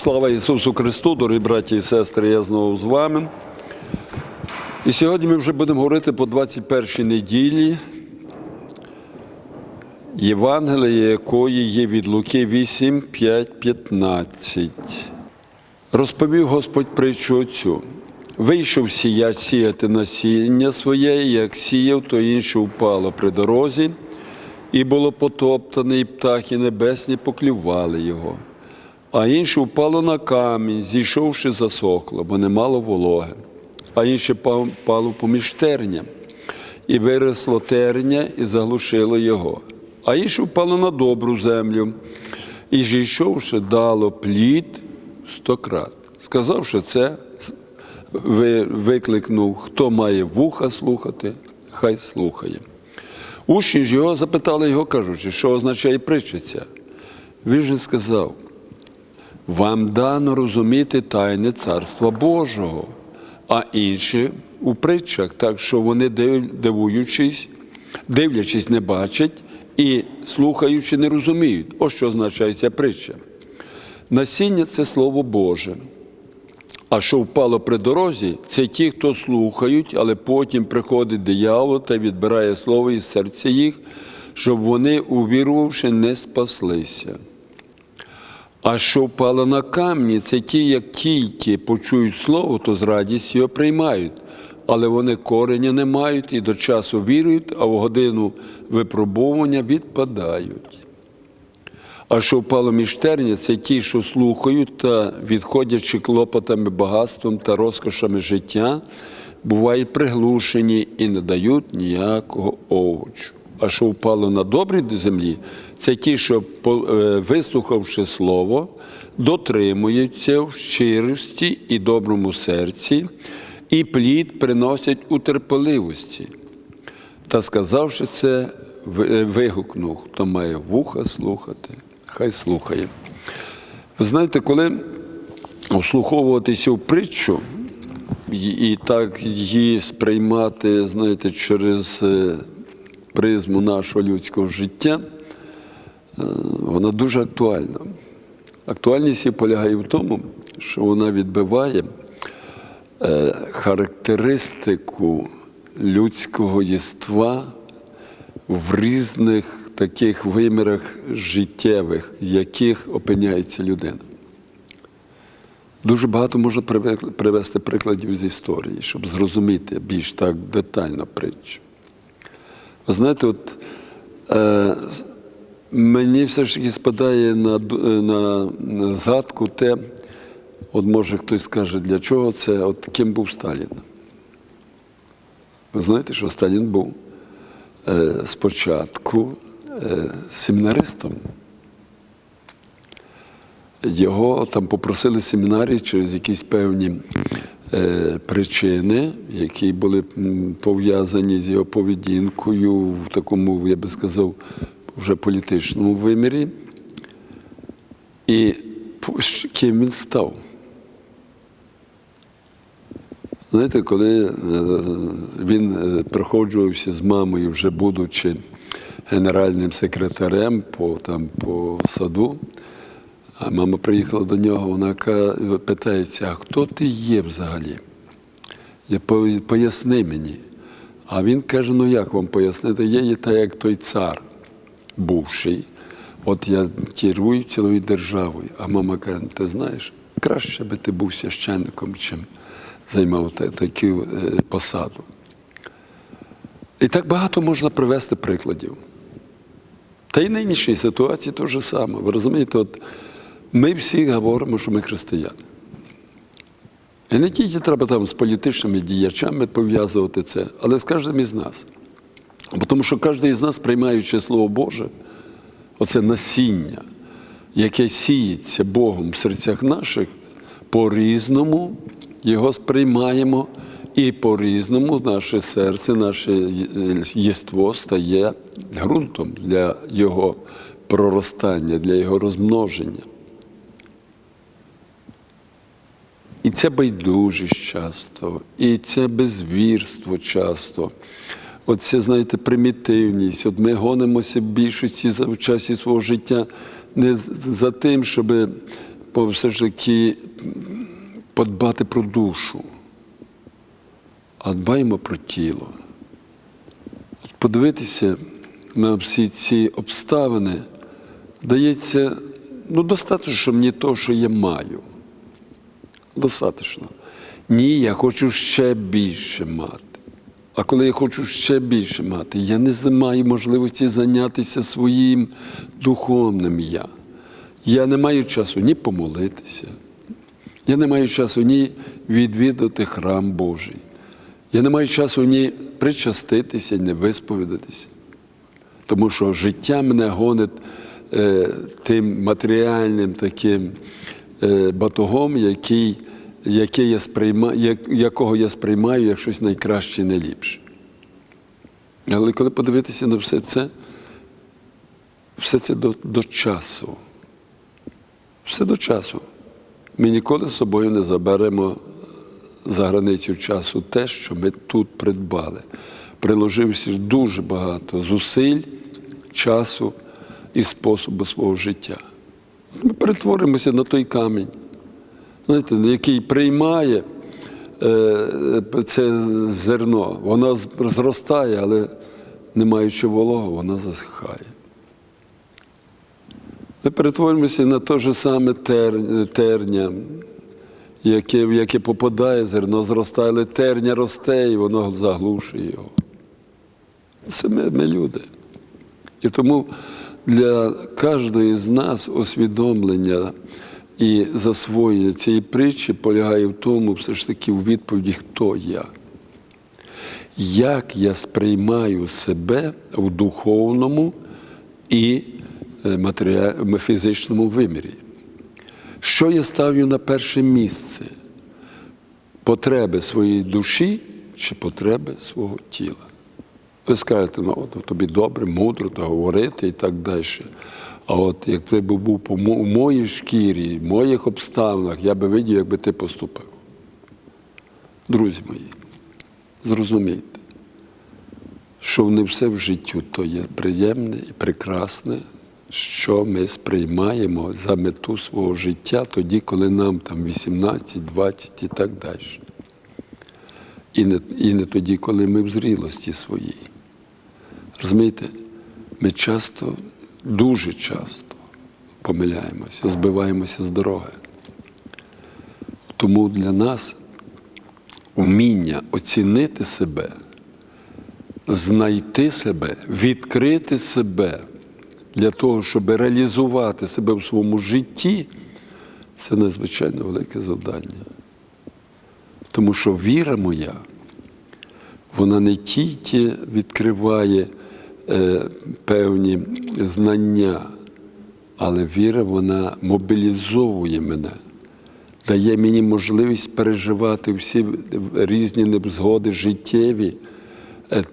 Слава Ісусу Христу, дорогі браті і сестри, я знову з вами. І сьогодні ми вже будемо говорити по 21-й неділі, Євангелія якої є від Луки 8, 5, 15. Розповів Господь притчу оцю. Вийшов сіяч сіяти насіння своє, і як сіяв, то інше впало при дорозі, і було потоптане, і птахи небесні поклювали його. А інше впало на камінь, зійшовши, засохло, бо не мало вологи. А інше впало поміж терня, і виросло терня, і заглушило його. А інше впало на добру землю, і зійшовши, дало плід стократ. Сказавши це, викликнув, хто має вуха слухати, хай слухає. Учні ж його запитали його, кажучи, що означає притча ця. Він же сказав, вам дано розуміти тайне Царства Божого, а інші у притчах, так що вони дивуючись, дивлячись, не бачать і слухаючи, не розуміють. Ось що означає ця притча. Насіння це Слово Боже. А що впало при дорозі, це ті, хто слухають, але потім приходить диявол та відбирає слово із серця їх, щоб вони, увірувавши, не спаслися. А що впало на камні, це ті, як тільки почують слово, то з радістю його приймають. Але вони кореня не мають і до часу вірують, а в годину випробовування відпадають. А що впало між терня, це ті, що слухають та, відходячи клопотами, багатством та розкошами життя, бувають приглушені і не дають ніякого овочу. А що впало на добрій землі, це ті, що, е, вислухавши слово, дотримуються в щирості і доброму серці, і плід приносять у терпеливості. Та сказавши це, вигукнув, хто має вуха слухати, хай слухає. Ви знаєте, коли вслуховуватися в притчу і, і так її сприймати, знаєте, через е, призму нашого людського життя, е, вона дуже актуальна. Актуальність її полягає в тому, що вона відбиває е, характеристику людського єства в різних таких вимірах життєвих, в яких опиняється людина. Дуже багато можна привести прикладів з історії, щоб зрозуміти більш так детально притчу. Ви знаєте, от е, мені все ж таки спадає на, е, на, на згадку те, от може хтось скаже, для чого це, от ким був Сталін. Ви знаєте, що Сталін був е, спочатку е, семінаристом. Його там попросили семінарій через якісь певні причини, які були пов'язані з його поведінкою в такому, я би сказав, вже політичному вимірі. І ким він став? Знаєте, коли е, він е, проходжувався з мамою, вже будучи генеральним секретарем по, там, по саду, а мама приїхала до нього, вона питається, а хто ти є взагалі? Поясни мені. А він каже: ну як вам пояснити? Я є та як той цар бувший. От я керую цілою державою. А мама каже, ти знаєш, краще би ти був священником, чим займав таку е, посаду. І так багато можна привести прикладів. Та й нинішній ситуації те ж саме. Ви розумієте, от ми всі говоримо, що ми християни. І не тільки треба там з політичними діячами пов'язувати це, але з кожним із нас. Тому що кожен із нас, приймаючи Слово Боже, оце насіння, яке сіється Богом в серцях наших, по-різному його сприймаємо, і по-різному наше серце, наше єство стає ґрунтом для його проростання, для його розмноження. І це байдужість часто, і це безвірство часто. оце, знаєте, примітивність. От ми гонимося в більшості в часі свого життя не за тим, щоб все ж таки подбати про душу, а дбаємо про тіло. От подивитися на всі ці обставини, здається, ну, достатньо, що мені того, що я маю. Достатньо. Ні, я хочу ще більше мати. А коли я хочу ще більше мати, я не маю можливості зайнятися своїм духовним я. Я не маю часу ні помолитися, я не маю часу ні відвідати храм Божий. Я не маю часу ні причаститися, ні висповідатися. Тому що життя мене гонить е, тим матеріальним таким батогом, який, який я сприймаю, якого я сприймаю як щось найкраще і найліпше. Але коли подивитися на все це, все це до, до часу. Все до часу. Ми ніколи з собою не заберемо за границю часу те, що ми тут придбали. Приложивши дуже багато зусиль, часу і способу свого життя. Ми перетворимося на той камінь, знаєте, який приймає е, це зерно. Воно зростає, але не маючи вологу, воно засихає. Ми перетворимося на те ж саме тер- терня, яке, в яке попадає зерно, зростає, але терня росте і воно заглушує його. Це ми, ми люди. І тому для кожної з нас усвідомлення і засвоєння цієї притчі полягає в тому, все ж таки в відповіді, хто я. Як я сприймаю себе в духовному і е, фізичному вимірі? Що я ставлю на перше місце? Потреби своєї душі чи потреби свого тіла? Ви скажете, ну от тобі добре, мудро то говорити і так далі. А от як ти б був по моїй шкірі, в моїх обставинах, я би видів, як би ти поступив. Друзі мої, зрозумійте, що не все в життю то є приємне і прекрасне, що ми сприймаємо за мету свого життя тоді, коли нам там 18, 20 і так далі. І не, і не тоді, коли ми в зрілості своїй. Розумієте, ми часто, дуже часто помиляємося, збиваємося з дороги. Тому для нас вміння оцінити себе, знайти себе, відкрити себе для того, щоб реалізувати себе в своєму житті, це надзвичайно велике завдання. Тому що віра моя, вона не тільки відкриває певні знання, але віра вона мобілізовує мене, дає мені можливість переживати всі різні невзгоди життєві, е,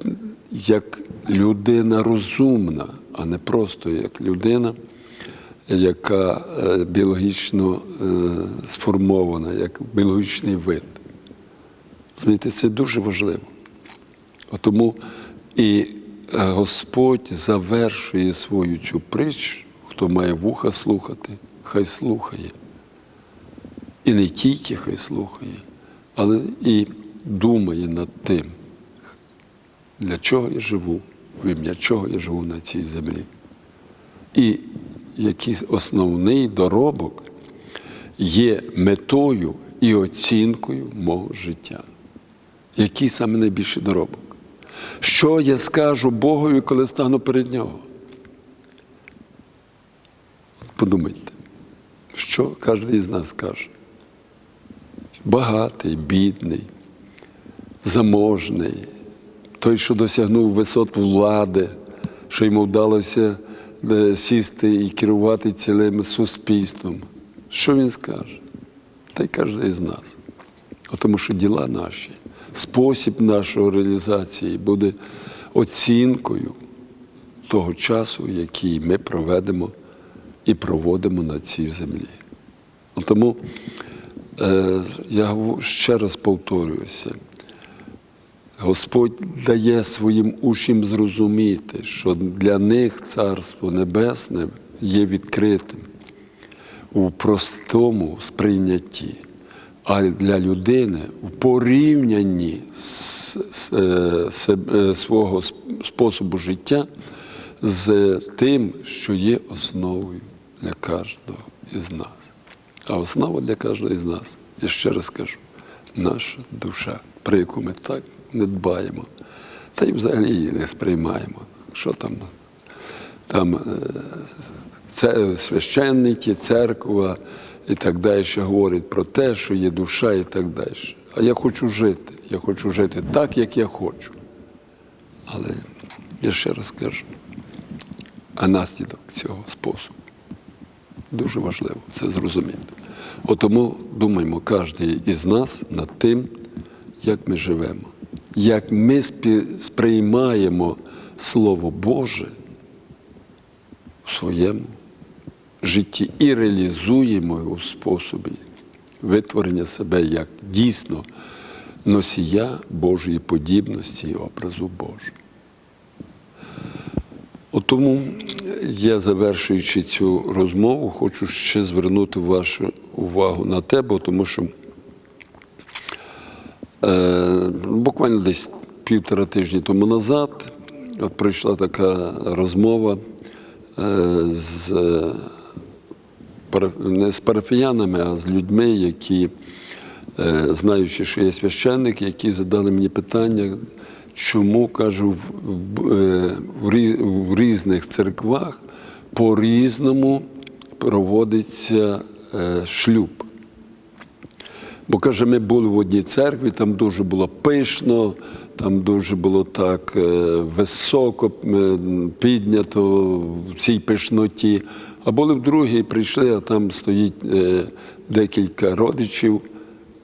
як людина розумна, а не просто як людина, яка е, біологічно е, сформована, як біологічний вид. Розумієте, це дуже важливо. Тому і е, Господь завершує свою цю притчу, хто має вуха слухати, хай слухає. І не тільки хай слухає, але і думає над тим, для чого я живу, в ім'я чого я живу на цій землі. І якийсь основний доробок є метою і оцінкою мого життя. Який саме найбільший доробок? Що я скажу Богові, коли стану перед Нього? Подумайте, що кожен з нас каже? Багатий, бідний, заможний, той, що досягнув висот влади, що йому вдалося е, сісти і керувати цілим суспільством. Що він скаже? Та й кожен з нас. Тому що діла наші, спосіб нашої реалізації буде оцінкою того часу, який ми проведемо і проводимо на цій землі. Тому е, я ще раз повторююся, Господь дає своїм учням зрозуміти, що для них Царство Небесне є відкритим у простому сприйнятті, а для людини в порівнянні з, з, е, себе- свого способу життя з тим, що є основою для кожного із нас. А основа для кожного із нас, я ще раз кажу, наша душа, про яку ми так не дбаємо, та й взагалі її не сприймаємо. Що там? Там е, це священники, церква і так далі говорять про те, що є душа і так далі. А я хочу жити. Я хочу жити так, як я хочу. Але я ще раз кажу, а наслідок цього способу дуже важливо це зрозуміти. От тому думаємо кожен із нас над тим, як ми живемо, як ми сприймаємо Слово Боже в своєму житті і реалізуємо його в способі витворення себе як дійсно носія Божої подібності і образу Божого. Тому я, завершуючи цю розмову, хочу ще звернути вашу увагу на те, бо тому що е, буквально десь півтора тижні тому назад от пройшла така розмова е, з не з парафіянами, а з людьми, які, е, знаючи, що я священник, які задали мені питання, чому кажу, в, е, різних церквах по-різному проводиться е, шлюб. Бо каже, ми були в одній церкві, там дуже було пишно, там дуже було так високо піднято в цій пишноті. А були в другій, прийшли, а там стоїть е, декілька родичів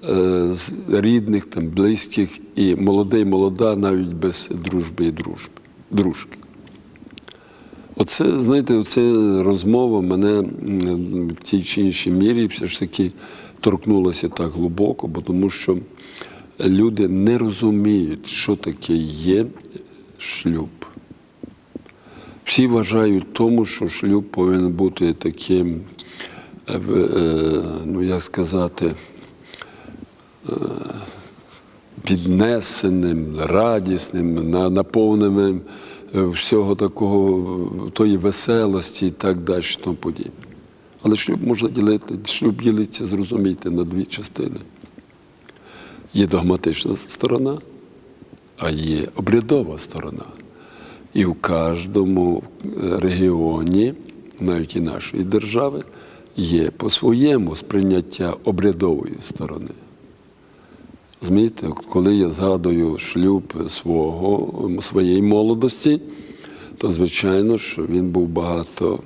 е, рідних, там, близьких, і молодий, молода, навіть без дружби і дружби, дружки. Оце, знаєте, оце розмова мене в тій чи іншій мірі все ж таки торкнулася так глибоко, бо тому що люди не розуміють, що таке є шлюб. Всі вважають тому, що шлюб повинен бути таким, е, е, ну як сказати, піднесеним, радісним, на- наповненим е, всього такого, тої веселості і так далі, тому подібне. Але шлюб можна ділити, шлюб ділиться, зрозумійте, на дві частини. Є догматична сторона, а є обрядова сторона. І в кожному регіоні, навіть і нашої держави, є по-своєму сприйняття обрядової сторони. Змієте, коли я згадую шлюб свого, своєї молодості, то звичайно, що він був багато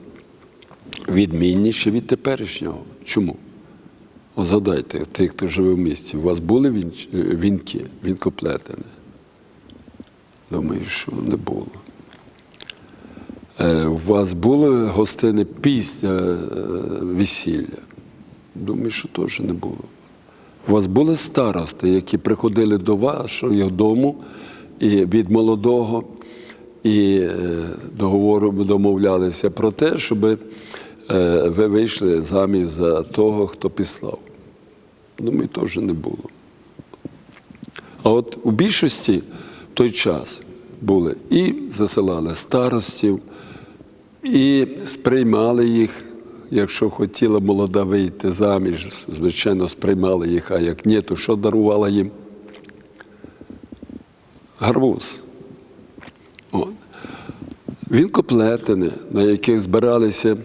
відмінніший від теперішнього. Чому? Згадайте, тих, хто живе в місті, у вас були вінки, вінкоплетені? Думаю, що не було. Е, У вас були гостини після е, весілля? Думаю, що теж не було. У вас були старости, які приходили до вашого дому і від молодого і е, договору домовлялися про те, щоб ви вийшли заміж за того, хто післав. Думаю, теж не було. А от у більшості в той час були і засилали старостів, і сприймали їх, якщо хотіла молода вийти заміж, звичайно, сприймали їх, а як ні, то що дарувала їм? Гарбуз. От. Вінкоплетини, на яких збиралися е,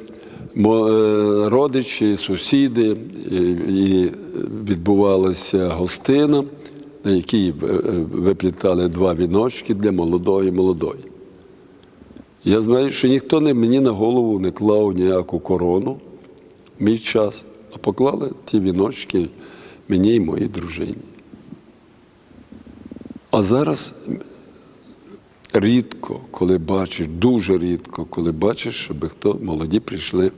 родичі, сусіди, і, відбувалася гостина, на якій е, е, виплітали два віночки для молодої молодої. Я знаю, що ніхто не, мені на голову не клав ніяку корону в мій час, а поклали ті віночки мені і моїй дружині. А зараз рідко, коли бачиш, дуже рідко, коли бачиш, щоб хто молоді прийшли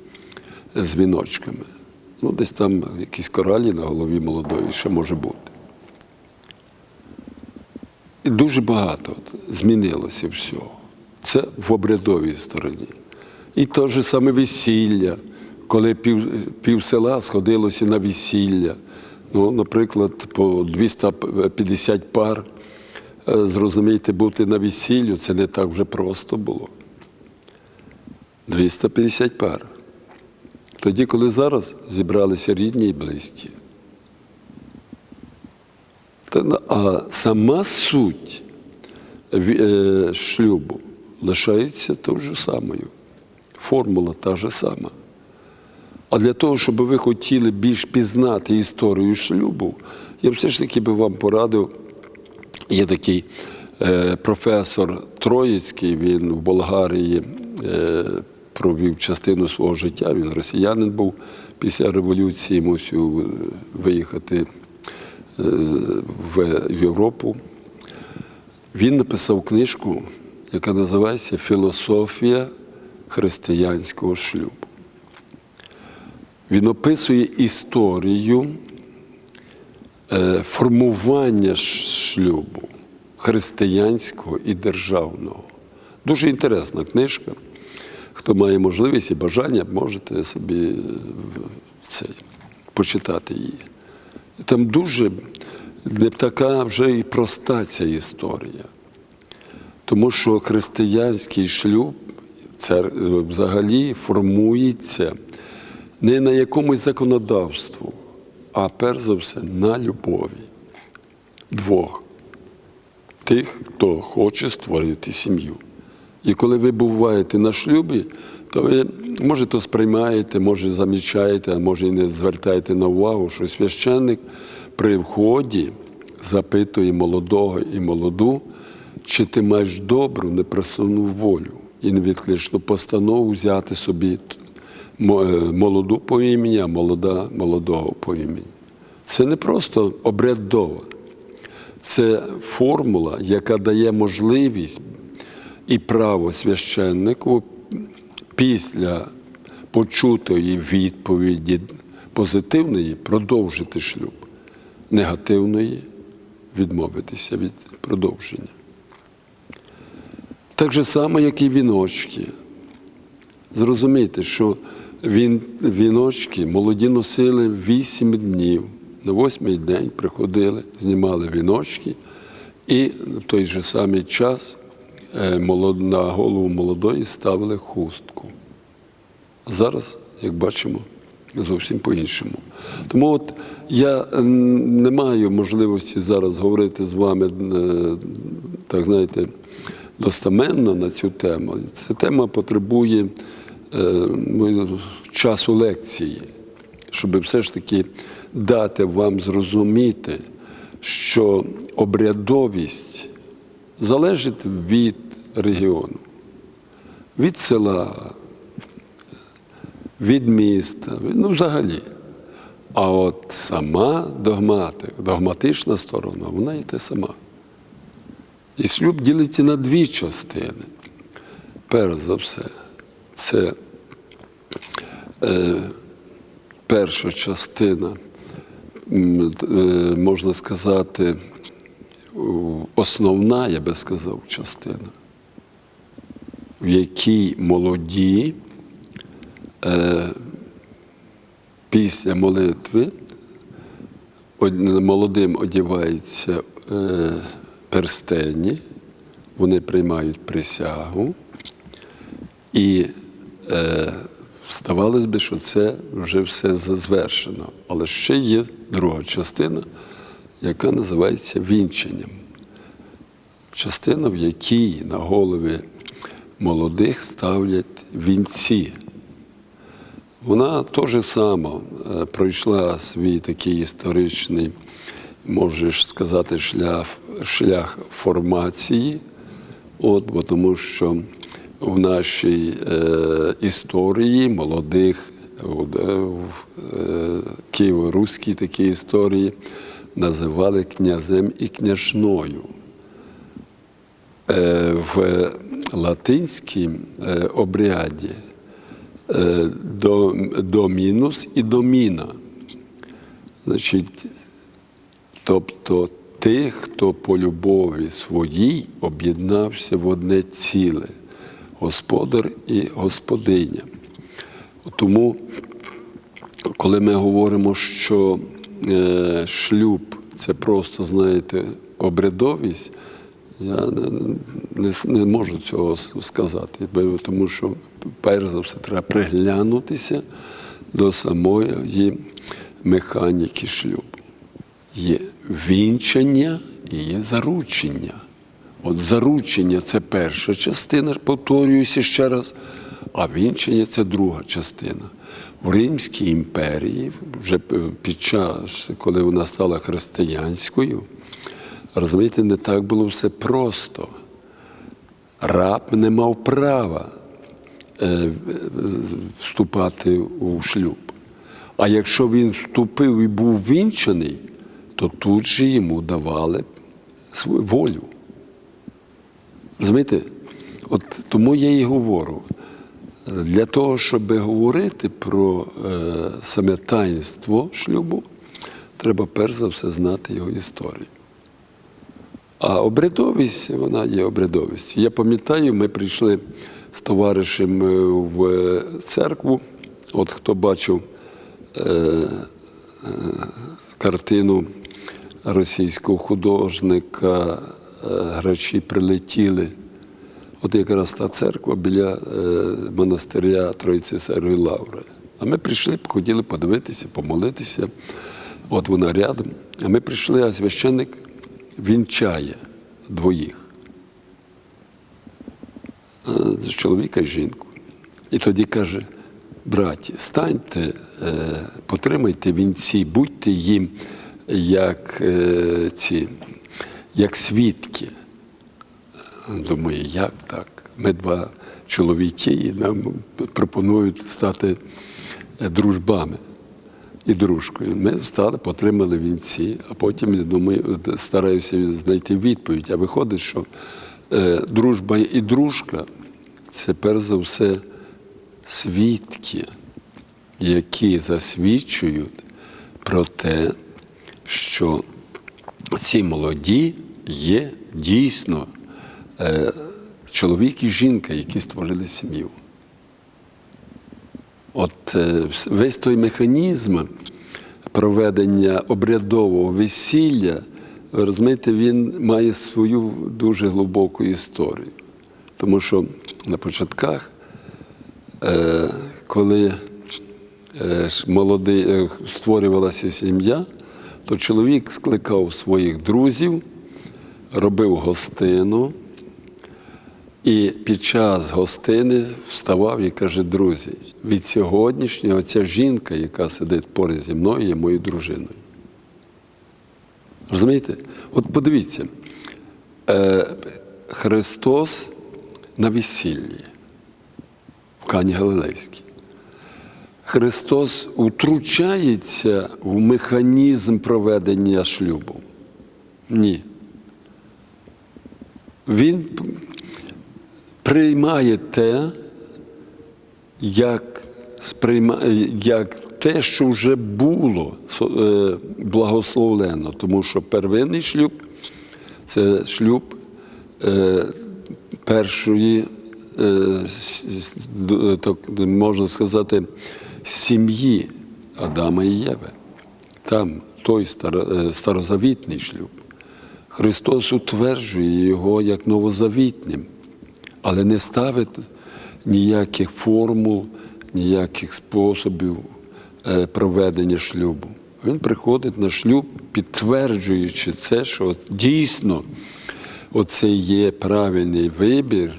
з віночками. Ну, десь там якісь коралі на голові молодої ще може бути. І дуже багато змінилося всього. Це в обрядовій стороні. І те ж саме весілля, коли пів, пів села сходилося на весілля. Ну, наприклад, по 250 пар. Е, Зрозумійте, бути на весіллю це не так вже просто було. 250 пар. Тоді, коли зараз зібралися рідні і близькі. А сама суть е, шлюбу лишається тою ж самою. Формула та ж сама. А для того, щоб ви хотіли більш пізнати історію шлюбу, я все ж таки би вам порадив. Є такий е, професор Троїцький, він в Болгарії е, провів частину свого життя. Він росіянин був після революції, мусив е, виїхати е, в, в Європу. Він написав книжку, яка називається Філософія християнського шлюбу. Він описує історію е, формування шлюбу християнського і державного. Дуже інтересна книжка. Хто має можливість і бажання, можете собі е, цей, почитати її. Там дуже не така вже і проста ця історія. Тому що християнський шлюб це взагалі формується не на якомусь законодавству, а перш за все на любові двох тих, хто хоче створити сім'ю. І коли ви буваєте на шлюбі, то ви може то сприймаєте, може замічаєте, а може і не звертаєте на увагу, що священник при вході запитує молодого і молоду, чи ти маєш добру, непресунну волю і невідкличну постанову взяти собі е, молоду по імені, а молода молодого по імені. Це не просто обрядова, це формула, яка дає можливість і право священнику після почутої відповіді позитивної продовжити шлюб, негативної відмовитися від продовження. Так же само, як і віночки. Зрозумійте, що він, віночки молоді носили вісім днів. На восьмий день приходили, знімали віночки, і в той же самий час е, на голову молодої ставили хустку. Зараз, як бачимо, зовсім по-іншому. Тому от я не маю можливості зараз говорити з вами, е, так знаєте, достеменно на цю тему. Ця тема потребує е, ну, часу лекції, щоб все ж таки дати вам зрозуміти, що обрядовість залежить від регіону, від села, від міста, ну взагалі. А от сама догматика, догматична сторона, вона і те сама. І шлюб ділиться на дві частини. Перш за все, це е, перша частина, е, можна сказати, основна, я би сказав, частина, в якій молоді е, після молитви молодим одіваються е, перстені, вони приймають присягу, і е, здавалось би, що це вже все звершено. Але ще є друга частина, яка називається вінченням. Частина, в якій на голови молодих ставлять вінці. Вона теж сама е, пройшла свій такий історичний, можеш сказати, шлях, шлях формації, от, тому що в нашій е, історії молодих, е, е, києво-руській такій історії називали князем і княжною. Е, в латинському е, обряді до, домінус і доміна. Значить, тобто тих, хто по любові своїй об'єднався в одне ціле господар і господиня. Тому, коли ми говоримо, що е, шлюб це просто, знаєте, обрядовість, я не, не, не можу цього сказати, тому що перш за все треба приглянутися до самої механіки шлюбу. Є вінчання і є заручення. От заручення це перша частина, повторююся ще раз, а вінчання це друга частина. В Римській імперії, вже під час, коли вона стала християнською, розумієте, не так було все просто. Раб не мав права е, вступати у шлюб. А якщо він вступив і був вінчаний, то тут же йому давали свою волю. Розумієте? От тому я і говорю. Для того, щоб говорити про е, саме таїнство шлюбу, треба перш за все знати його історію. А обрядовість, вона є обрядовістю. Я пам'ятаю, ми прийшли з товаришем е, в церкву. От хто бачив е, е, картину російського художника, е, грачі прилетіли. От якраз та церква біля е, монастиря Троїці Сергої Лаври. А ми прийшли, хотіли подивитися, помолитися. От вона рядом. А ми прийшли, а священник вінчає двоїх. Е, чоловіка і жінку. І тоді каже: браті, станьте, потримайте вінці, будьте їм як е, ці, як свідки. Думаю, як так? Ми два чоловіки, і нам пропонують стати е, дружбами і дружкою. Ми встали, потримали вінці, а потім, я думаю, стараюся знайти відповідь. А виходить, що е, дружба і дружка це перш за все свідки, які засвідчують про те, що ці молоді є дійсно е, чоловік і жінка, які створили сім'ю. От е, весь той механізм проведення обрядового весілля, ви розумієте, він має свою дуже глибоку історію. Тому що на початках, е, коли молодий, створювалася сім'я, то чоловік скликав своїх друзів, робив гостину. І під час гостини вставав і каже, друзі, від сьогоднішнього ця жінка, яка сидить поряд зі мною, є моєю дружиною. Розумієте? От подивіться, е, Христос на весіллі в Кані Галилейській. Христос утручається в механізм проведення шлюбу. Ні. Він приймає те, як, сприйма... як те, що вже було е, благословлено, тому що первинний шлюб це шлюб е, першої, е, можна сказати, сім'ї Адама і Єви. Там той е, старозавітний шлюб. Христос утверджує його як новозавітнім, але не ставить ніяких формул, ніяких способів е, проведення шлюбу. Він приходить на шлюб, підтверджуючи це, що дійсно оце є правильний вибір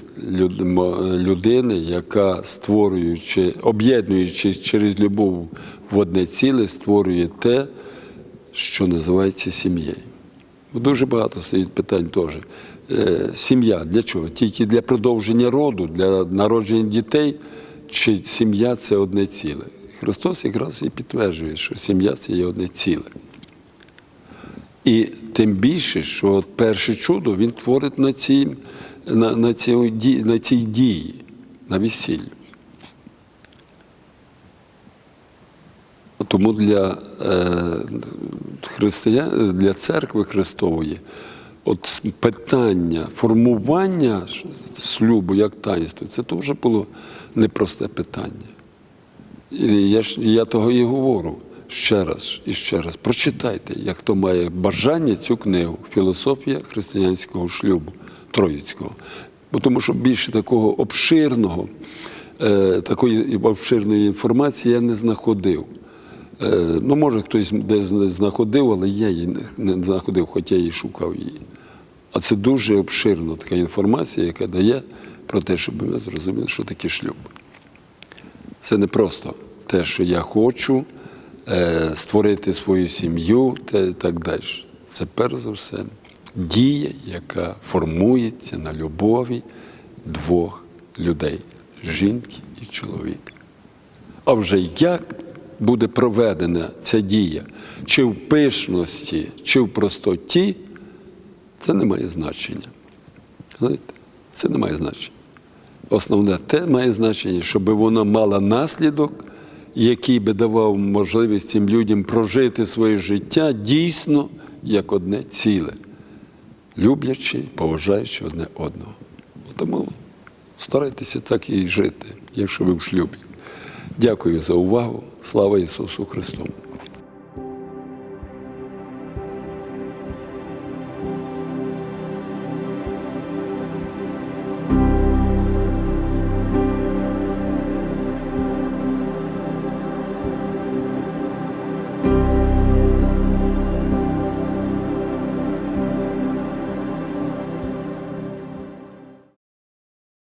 людини, яка створюючи, об'єднуючи через любов в одне ціле, створює те, що називається сім'єю. Дуже багато стоїть питань теж. Е, Сім'я для чого? Тільки для продовження роду, для народження дітей, чи сім'я це одне ціле. Христос якраз і підтверджує, що сім'я це є одне ціле. І тим більше, що от перше чудо він творить на цій, на, на, цій, на цій дії, на весіллі. Тому для е, християн, для церкви Христової от питання формування шлюбу як таїнство, це теж було непросте питання. І я, я того і говорю ще раз і ще раз. Прочитайте, як хто має бажання цю книгу Філософія християнського шлюбу Троїцького. Бо тому що більше такого обширного, е, такої обширної інформації я не знаходив. Е, ну, може, хтось десь не знаходив, але я її не- знаходив, хоча я і шукав її. А це дуже обширна така інформація, яка дає про те, щоб ми зрозуміли, що таке шлюб. Це не просто те, що я хочу створити свою сім'ю та так далі. Це перш за все дія, яка формується на любові двох людей жінки і чоловіка. А вже як буде проведена ця дія, чи в пишності, чи в простоті, це не має значення. Знаєте, це не має значення. Основне те має значення, щоб вона мала наслідок, який би давав можливість цим людям прожити своє життя дійсно як одне ціле, люблячи, поважаючи одне одного. Тому старайтеся так і жити, якщо ви в шлюбі. Дякую за увагу. Слава Ісусу Христу!